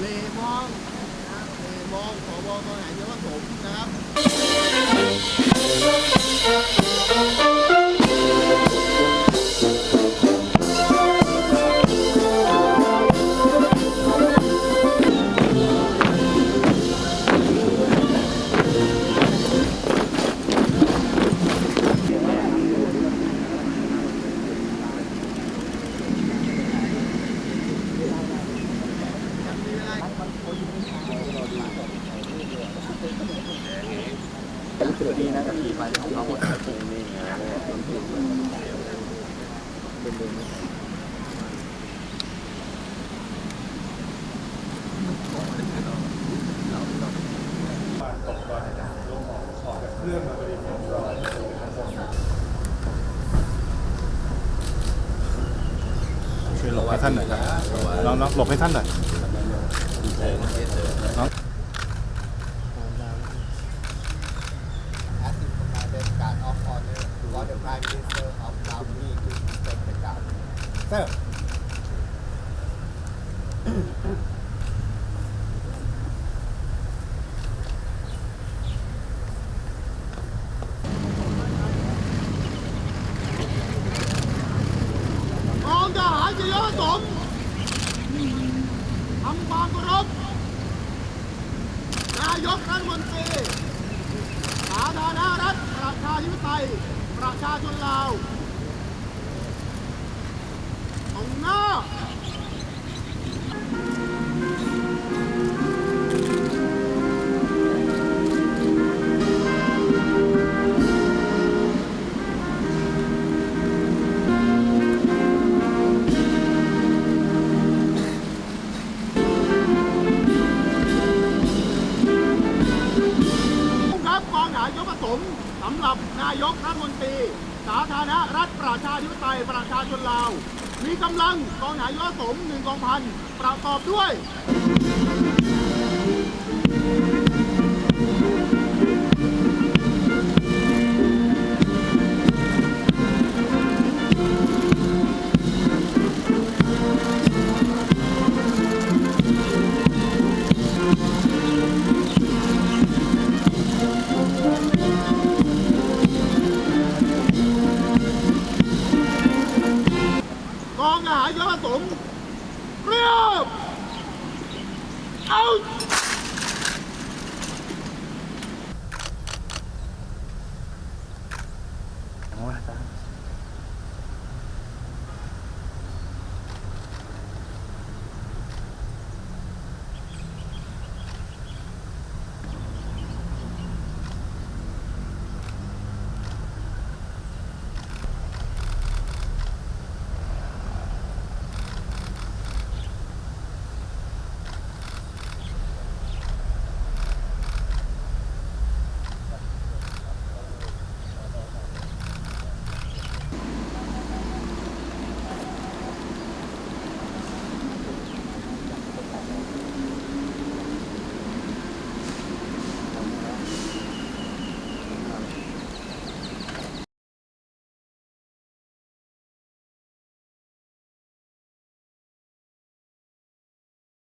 เลมองนะเอ่อมองขอบกองหายเยาวสมนะครับ รู้สึกดีนะกับขี่ไปของเขาหมดช่วยหลบให้ท่านหน่อยครับน้องน้องหลบให้ท่านหน่อยน้อง Minister of Germany to take the guard Sir กองทหารจะยศสมทำความเคารพนายกรัฐมนตรีสาธารณรัฐประชาธิปไตย ประชาชนลาว กองหายกผสมสำหรับนายกรัฐมนตรี สาธารณรัฐประชาธิปไตยประชาชนลาว มีกำลังกองหายกผสมหนึ่งกองพันประกอบด้วย 来，让他懂。六 out。